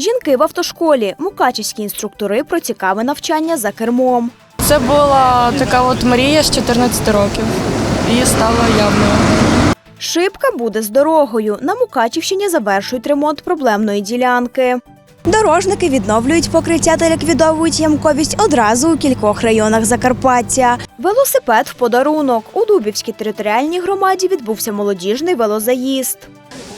Жінки в автошколі, мукачівські інструктори про цікаве навчання за кермом. Це була така от мрія з 14 років і стала явною. Шибка буде з дорогою. На Мукачівщині завершують ремонт проблемної ділянки. Дорожники відновлюють покриття та ліквідовують ямковість одразу у кількох районах Закарпаття. Велосипед в подарунок. У Дубівській територіальній громаді відбувся молодіжний велозаїзд.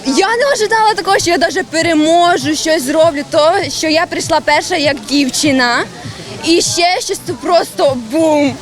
Я не ожидала такого, що я навіть переможу, щось зроблю. То, що я прийшла перша як дівчина. І ще щось просто бум.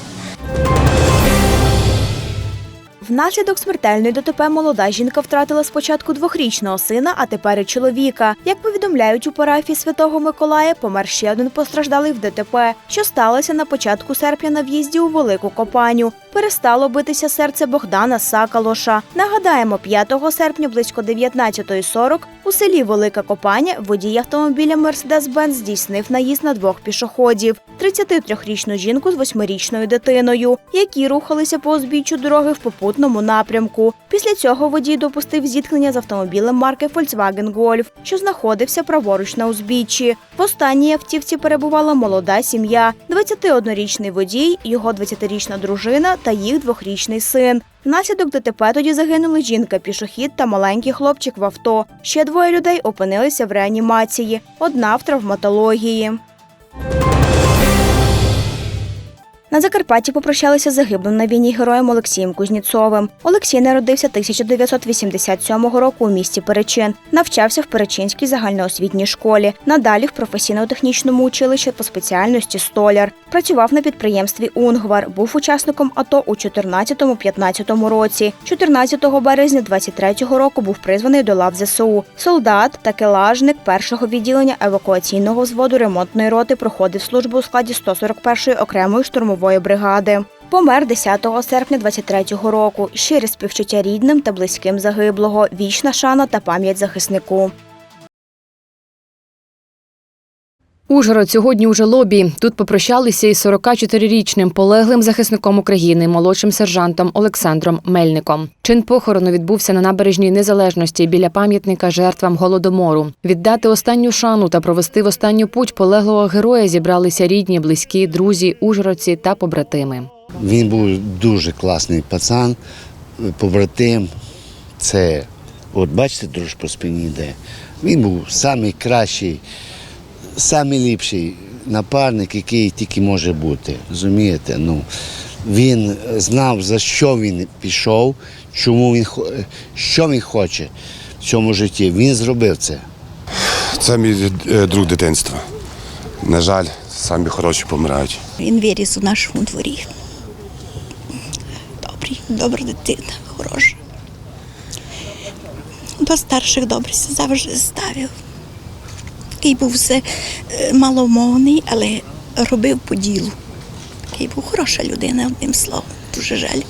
Внаслідок смертельної ДТП молода жінка втратила спочатку двохрічного сина, а тепер і чоловіка. Як повідомляють у парафії Святого Миколая, помер ще один постраждалий в ДТП, що сталося на початку серпня на в'їзді у Велику Копаню. Перестало битися серце Богдана Сакалоша. Нагадаємо, 5 серпня близько 19.40 у селі Велика Копаня водій автомобіля Мерседес-Бенц здійснив наїзд на двох пішоходів: 33-річну жінку з восьмирічною дитиною, які рухалися по узбіччю дороги в попутному напрямку. Після цього водій допустив зіткнення з автомобілем марки Volkswagen Golf, що знаходився праворуч на узбіччі. В останній автівці перебувала молода сім'я: 21-річний водій, його 20-річна дружина та їх двохрічний син. Внаслідок ДТП тоді загинули жінка, пішохід та маленький хлопчик в авто. Ще двоє людей опинилися в реанімації, одна в травматології. На Закарпатті попрощалися з загиблим на війні героєм Олексієм Кузніцовим. Олексій народився 1987 року у місті Перечин. Навчався в Перечинській загальноосвітній школі. Надалі в професійно-технічному училищі по спеціальності столяр. Працював на підприємстві Унгвар. Був учасником АТО у 14-15 році. 14 березня 23-го року був призваний до лав ЗСУ. Солдат та келажник першого відділення евакуаційного взводу ремонтної роти проходив службу у складі 141-ї окремої штурмової бригади. Помер 10 серпня 23-го року. Щире співчуття рідним та близьким загиблого. Вічна шана та пам'ять захиснику. Ужгород сьогодні у жалобі. Тут попрощалися із 44-річним полеглим захисником України, молодшим сержантом Олександром Мельником. Чин похорону відбувся на набережній незалежності біля пам'ятника жертвам голодомору. Віддати останню шану та провести в останню путь полеглого героя зібралися рідні, близькі, друзі, ужгородці та побратими. Він був дуже класний пацан, побратим. Це, от бачите, трошки по спині йде. Він був найкращий, найліпший напарник, який тільки може бути. Розумієте? Ну, він знав, за що він пішов, чому він що він хоче в цьому житті. Він зробив це. Це мій е, друг дитинства. На жаль, самі хороші помирають. Він виріс у нашому дворі. Добрий, добра дитина, хороша. До старших добре завжди ставив. Такий був все е, маломовний, але робив по ділу. Такий був хороша людина, одним словом. Дуже жаль,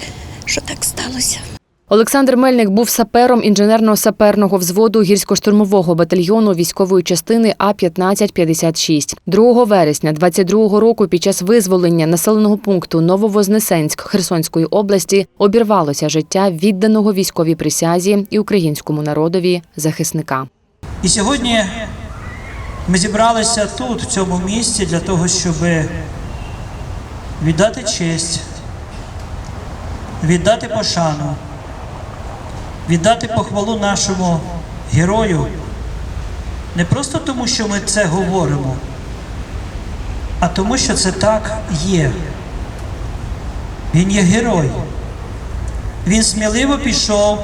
що так сталося. Олександр Мельник був сапером інженерно-саперного взводу гірсько-штурмового батальйону військової частини А 1556 2 вересня 22 року під час визволення населеного пункту Нововознесенськ Херсонської області обірвалося життя відданого військовій присязі і українському народові захисника. І сьогодні ми зібралися тут, в цьому місці, для того, щоб віддати честь, віддати пошану, віддати похвалу нашому герою. Не просто тому, що ми це говоримо, а тому, що це так є. Він є герой. Він сміливо пішов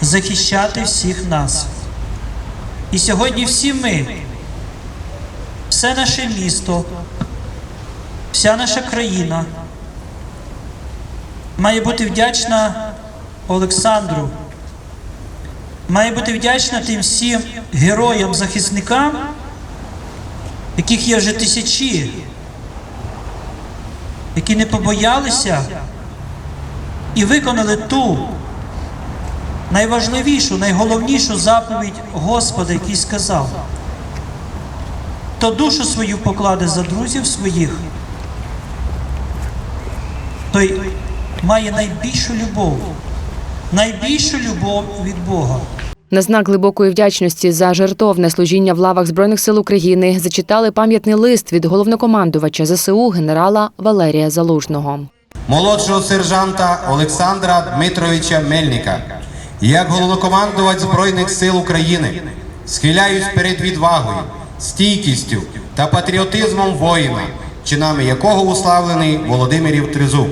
захищати всіх нас. І сьогодні всі ми, все наше місто, вся наша країна має бути вдячна Олександру, має бути вдячна тим всім героям, захисникам, яких є вже тисячі, які не побоялися і виконали ту найважливішу, найголовнішу заповідь Господа, який сказав, хто душу свою покладе за друзів своїх, той має найбільшу любов, найбільшу любов від Бога. На знак глибокої вдячності за жертовне служіння в лавах збройних сил України зачитали пам'ятний лист від головнокомандувача ЗСУ генерала Валерія Залужного. молодшого сержанта Олександра Дмитровича Мельника. Як головнокомандувач Збройних сил України схиляюсь перед відвагою, стійкістю та патріотизмом воїна, чинами якого уславлений Володимирів Тризуб.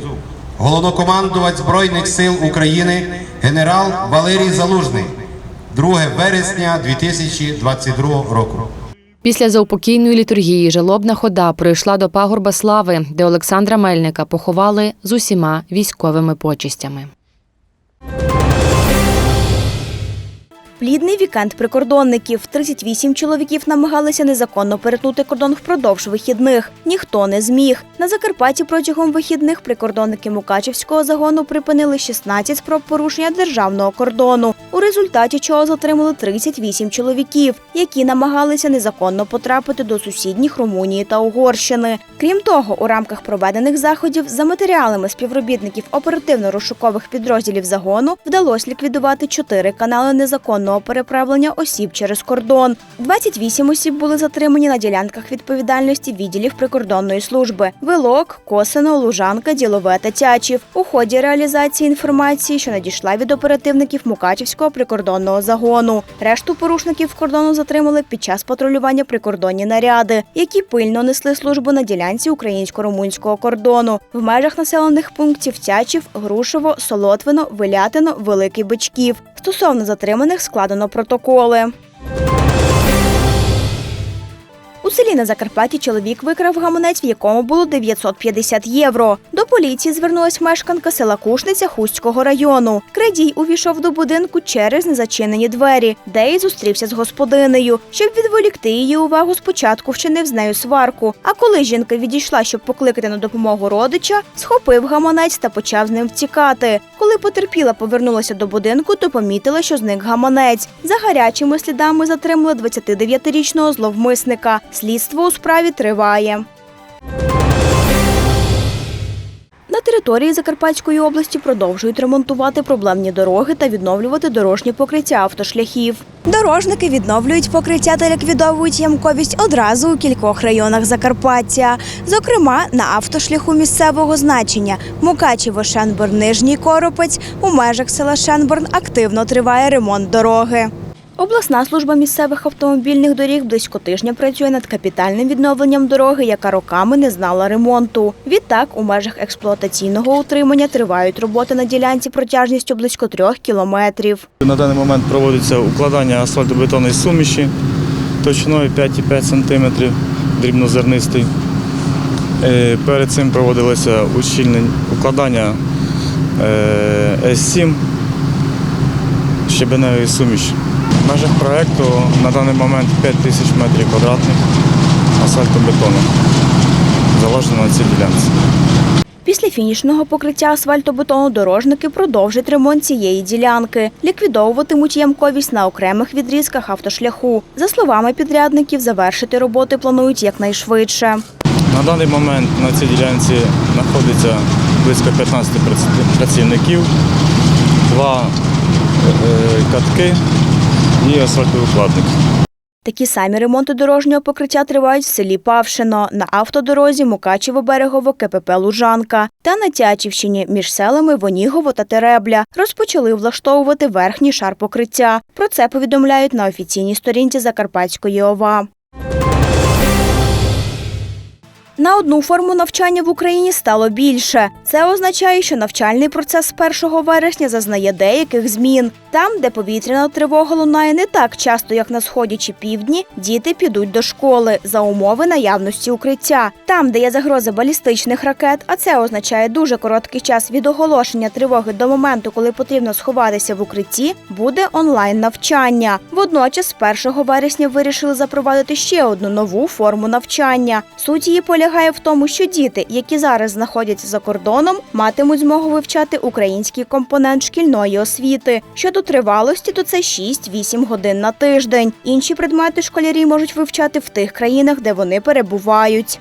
Головнокомандувач Збройних сил України генерал Валерій Залужний, 2 вересня 2022 року. Після заупокійної літургії жалобна хода прийшла до пагорба слави, де Олександра Мельника поховали з усіма військовими почестями. Плідний вікенд прикордонників. 38 чоловіків намагалися незаконно перетнути кордон впродовж вихідних. Ніхто не зміг. На Закарпатті протягом вихідних прикордонники Мукачівського загону припинили 16 спроб порушення державного кордону, у результаті чого затримали 38 чоловіків, які намагалися незаконно потрапити до сусідніх Румунії та Угорщини. Крім того, у рамках проведених заходів за матеріалами співробітників оперативно-розшукових підрозділів загону вдалося ліквідувати чотири канали незаконного переправлення осіб через кордон. 28 осіб були затримані на ділянках відповідальності відділів прикордонної служби: Вилок, Косино, Лужанка, Ділове та Тячів. У ході реалізації інформації, що надійшла від оперативників Мукачівського прикордонного загону. Решту порушників кордону затримали під час патрулювання прикордонні наряди, які пильно несли службу на ділянці українсько-румунського кордону в межах населених пунктів Тячів, Грушево, Солотвино, Вилятино, Великий Бичків. Стосовно затриманих складено протоколи. Селі на Закарпатті чоловік викрав гаманець, в якому було 950 євро. До поліції звернулась мешканка села Кушниця Хустського району. Крадій увійшов до будинку через незачинені двері, де й зустрівся з господинею. Щоб відволікти її увагу, спочатку вчинив з нею сварку. А коли жінка відійшла, щоб покликати на допомогу родича, схопив гаманець та почав з ним втікати. Коли потерпіла повернулася до будинку, то помітила, що зник гаманець. За гарячими слідами затримали 29-річного зловмисника. Слідство у справі триває. На території Закарпатської області продовжують ремонтувати проблемні дороги та відновлювати дорожнє покриття автошляхів. Дорожники відновлюють покриття та ліквідовують ямковість одразу у кількох районах Закарпаття. Зокрема, на автошляху місцевого значення Мукачево Шенборн Нижній Коропець у межах села Шенборн активно триває ремонт дороги. Обласна служба місцевих автомобільних доріг близько тижня працює над капітальним відновленням дороги, яка роками не знала ремонту. Відтак, у межах експлуатаційного утримання тривають роботи на ділянці протяжністю близько трьох кілометрів. На даний момент проводиться укладання асфальтобетонної суміші точною 5,5 см, дрібнозернистий. Е, Перед цим проводилося укладання е, С7 щебеневої суміші. В межах проєкту на даний момент 5 тисяч метрів квадратних асфальтобетону заложено на цій ділянці. Після фінішного покриття асфальтобетону дорожники продовжать ремонт цієї ділянки. Ліквідовуватимуть ямковість на окремих відрізках автошляху. За словами підрядників, завершити роботи планують якнайшвидше. На даний момент на цій ділянці знаходиться близько 15 працівників, два е, катки і асфальтовий укладник. Такі самі ремонти дорожнього покриття тривають в селі Павшино, на автодорозі Мукачево-Берегово КПП Лужанка та на Тячівщині між селами Вонігово та Теребля розпочали влаштовувати верхній шар покриття. Про це повідомляють на офіційній сторінці Закарпатської ОВА. На одну форму навчання в Україні стало більше. Це означає, що навчальний процес з 1 вересня зазнає деяких змін. Там, де повітряна тривога лунає не так часто, як на сході чи півдні, діти підуть до школи за умови наявності укриття. Там, де є загроза балістичних ракет, а це означає дуже короткий час від оголошення тривоги до моменту, коли потрібно сховатися в укритті, буде онлайн навчання. Водночас, з 1 вересня вирішили запровадити ще одну нову форму навчання. Суть її полягає в тому, що діти, які зараз знаходяться за кордоном, матимуть змогу вивчати український компонент шкільної освіти. Щодо тривалості, то це 6-8 годин на тиждень. Інші предмети школярі можуть вивчати в тих країнах, де вони перебувають.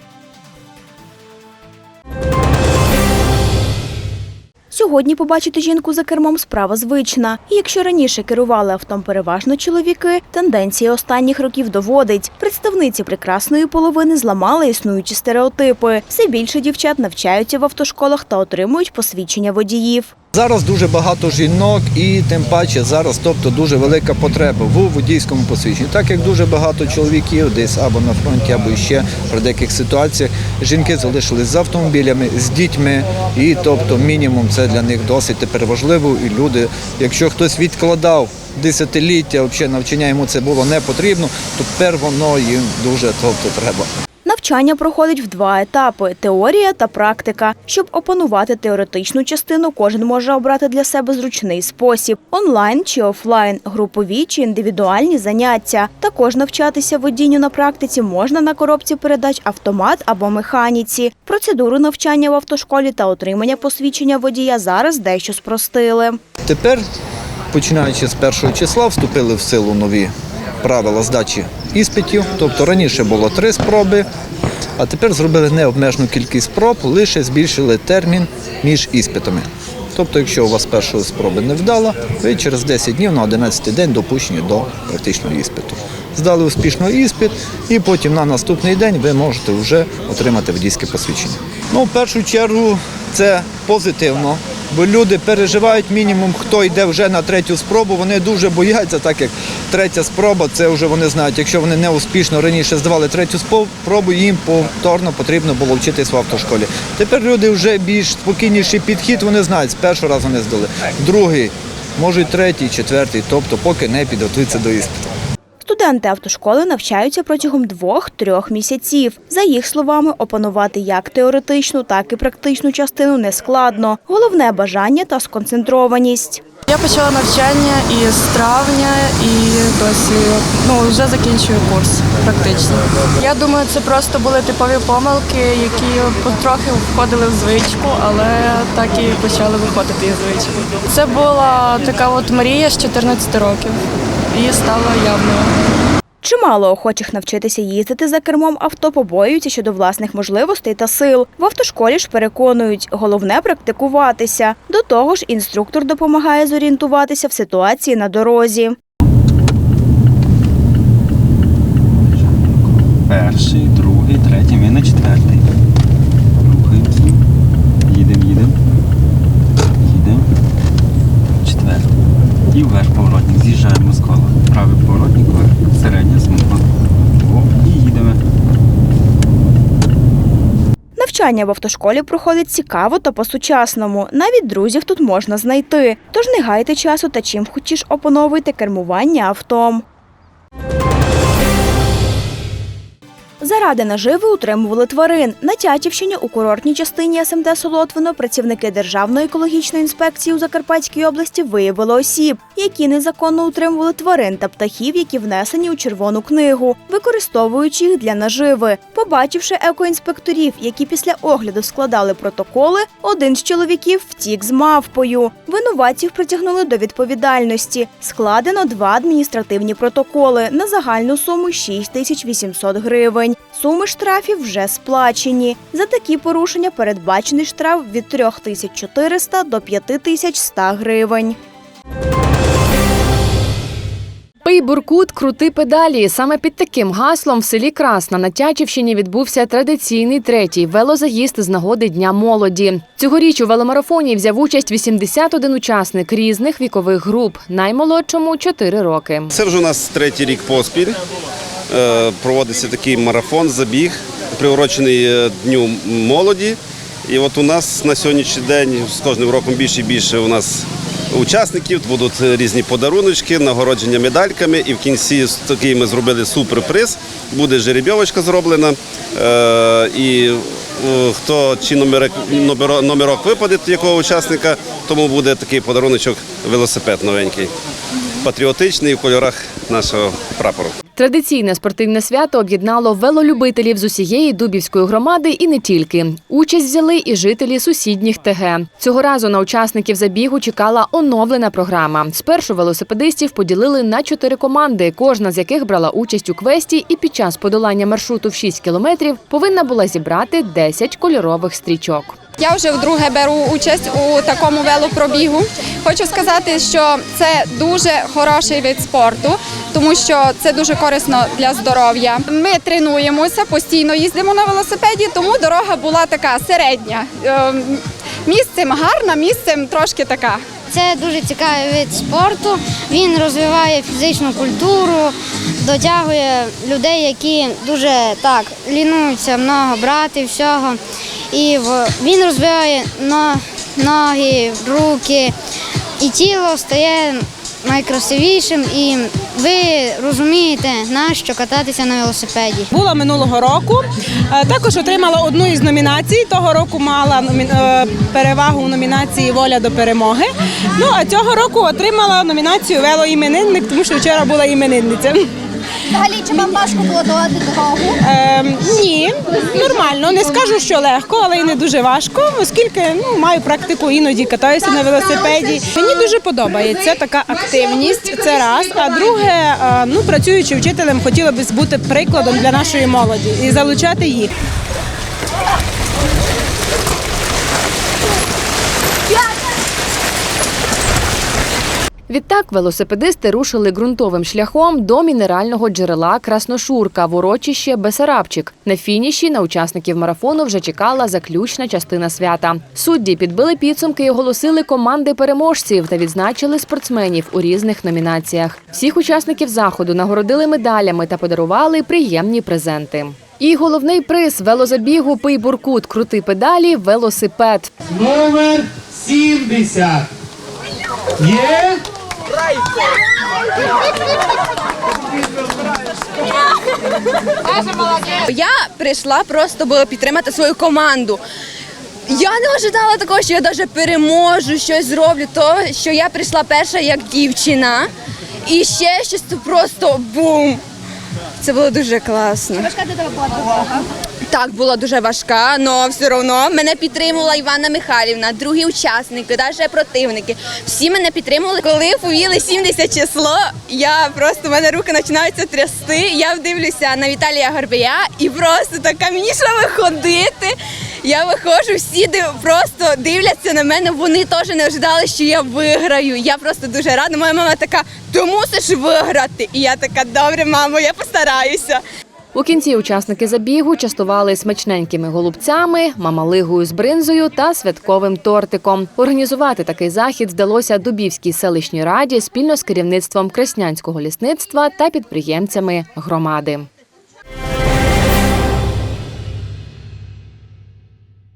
Сьогодні побачити жінку за кермом справа звична. І якщо раніше керували автом переважно чоловіки, тенденція останніх років доводить. Представниці прекрасної половини зламали існуючі стереотипи. Все більше дівчат навчаються в автошколах та отримують посвідчення водіїв. Зараз дуже багато жінок і тим паче зараз, тобто дуже велика потреба в водійському посвідченні. Так як дуже багато чоловіків десь або на фронті, або ще при деяких ситуаціях жінки залишились з автомобілями, з дітьми, і тобто мінімум це для них досить тепер важливо. І люди, якщо хтось відкладав десятиліття, навчання йому це було не потрібно, то тепер воно їм дуже тобто треба. Навчання проходить в два етапи теорія та практика. Щоб опанувати теоретичну частину, кожен може обрати для себе зручний спосіб онлайн чи офлайн, групові чи індивідуальні заняття. Також навчатися водінню на практиці можна на коробці передач автомат або механіці. Процедуру навчання в автошколі та отримання посвідчення водія зараз дещо спростили. Тепер, починаючи з першого числа, вступили в силу нові правила здачі іспитів. Тобто раніше було три спроби, а тепер зробили необмежену кількість спроб, лише збільшили термін між іспитами. Тобто, якщо у вас першої спроби не вдала, ви через 10 днів на 11 день допущені до практичного іспиту. Здали успішно іспит, і потім на наступний день ви можете вже отримати водійське посвідчення. Ну, в першу чергу, це позитивно, бо люди переживають мінімум, хто йде вже на третю спробу. Вони дуже бояться, так як третя спроба, це вже вони знають. Якщо вони не успішно раніше здавали третю спробу, їм повторно потрібно було вчитись в автошколі. Тепер люди вже більш спокійніший підхід, вони знають, з першого разу не здали. Другий, може третій, четвертий, тобто поки не підготуються до іспиту. Студенти автошколи навчаються протягом двох-трьох місяців. За їх словами, опанувати як теоретичну, так і практичну частину не складно. Головне бажання та сконцентрованість. Я почала навчання із травня і досі ну, вже закінчую курс практично. Я думаю, це просто були типові помилки, які потрохи входили в звичку, але так і почали виходити із звички. Це була така от мрія з 14 років і стала явною. Чимало охочих навчитися їздити за кермом авто побоюються щодо власних можливостей та сил. В автошколі ж переконують, головне практикуватися. До того ж, інструктор допомагає зорієнтуватися в ситуації на дорозі. Перший, другий, третій, ми на четвертий. Рухаємося. Їдемо, їдемо. Їдемо. Четвертий. І вверх поворотник. З'їжджаємо з кола. Правий поворотник вверх. Середня смуга. І їдемо. Навчання в автошколі проходить цікаво та по-сучасному. Навіть друзів тут можна знайти. Тож не гайте часу та чим хочеш опановуйте кермування автом. Заради наживи утримували тварин. На Тячівщині у курортній частині СМТ Солотвино працівники Державної екологічної інспекції у Закарпатській області виявили осіб, які незаконно утримували тварин та птахів, які внесені у червону книгу, використовуючи їх для наживи. Побачивши екоінспекторів, які після огляду складали протоколи, один з чоловіків втік з мавпою. Винуватців притягнули до відповідальності. Складено два адміністративні протоколи на загальну суму 6 тисяч 800 гривень. Суми штрафів вже сплачені. За такі порушення передбачений штраф від 3400 до 5100 гривень. Пий буркут, крути педалі. Саме під таким гаслом в селі Красна на Тячівщині відбувся традиційний третій велозаїзд з нагоди Дня молоді. Цьогоріч у веломарафоні взяв участь 81 учасник різних вікових груп. Наймолодшому 4 роки. Це вже у нас третій рік поспіль. Е, Проводиться такий марафон, забіг, приурочений е, Дню молоді. І от у нас на сьогоднішній день з кожним роком більше і більше у нас учасників, будуть різні подаруночки, нагородження медальками. І в кінці такий ми зробили суперприз. Буде жеребьовочка зроблена. Е, І е, хто чи номерок, номеро- номерок випаде якого учасника, тому буде такий подаруночок велосипед новенький. Патріотичний в кольорах нашого прапору. Традиційне спортивне свято об'єднало велолюбителів з усієї Дубівської громади і не тільки. Участь взяли і жителі сусідніх ТГ. Цього разу на учасників забігу чекала оновлена програма. Спершу велосипедистів поділили на чотири команди, кожна з яких брала участь у квесті і під час подолання маршруту в 6 кілометрів повинна була зібрати 10 кольорових стрічок. Я вже вдруге беру участь у такому велопробігу. Хочу сказати, що це дуже хороший вид спорту, тому що це дуже корисно для здоров'я. Ми тренуємося, постійно їздимо на велосипеді, тому дорога була така середня. Ем, Місцем гарна, місцем трошки така. Це дуже цікавий вид спорту. Він розвиває фізичну культуру, дотягує людей, які дуже так лінуються много брати всього. І він розвиває ноги, руки, і тіло стає найкрасивішим. І ви розумієте, нащо кататися на велосипеді. Була минулого року. Е, Також отримала одну із номінацій. Того року мала е, перевагу у номінації Воля до перемоги. Ну а цього року отримала номінацію велоіменинник, тому що вчора була іменинниця. Взагалі, чи вам важко було долати дорогу? Е, ні, нормально. Не скажу, що легко, але й не дуже важко, оскільки ну, маю практику, іноді катаюся на велосипеді. Мені дуже подобається така активність. Це раз. А друге, е, ну працюючи вчителем, хотіла б бути прикладом для нашої молоді і залучати їх. Відтак велосипедисти рушили ґрунтовим шляхом до мінерального джерела Красношурка в урочище Бесарабчик. На фініші на учасників марафону вже чекала заключна частина свята. Судді підбили підсумки і оголосили команди переможців та відзначили спортсменів у різних номінаціях. Всіх учасників заходу нагородили медалями та подарували приємні презенти. І головний приз велозабігу Пий Буркут крути педалі велосипед. Номер 70. Є? Я прийшла просто підтримати свою команду. Я не ожидала такого, що я навіть переможу, щось зроблю. То, що я прийшла перша як дівчина. І ще щось просто бум. Це було дуже класно. Важка для тебе була. Так, була дуже важка, але все одно мене підтримувала Івана Михайлівна, другі учасники, навіть противники. Всі мене підтримували. Коли повіли 70 число, я просто в мене руки починаються трясти. Я дивлюся на Віталія Горбія і просто така мені що виходити. Я виходжу, всі просто дивляться на мене. Вони теж не ожидали, що я виграю. Я просто дуже рада. Моя мама така, ти мусиш виграти. І я така, добре, мамо, я постараюся. У кінці учасники забігу частували смачненькими голубцями, мамалигою з бринзою та святковим тортиком. Організувати такий захід вдалося Дубівській селищній раді спільно з керівництвом Краснянського лісництва та підприємцями громади.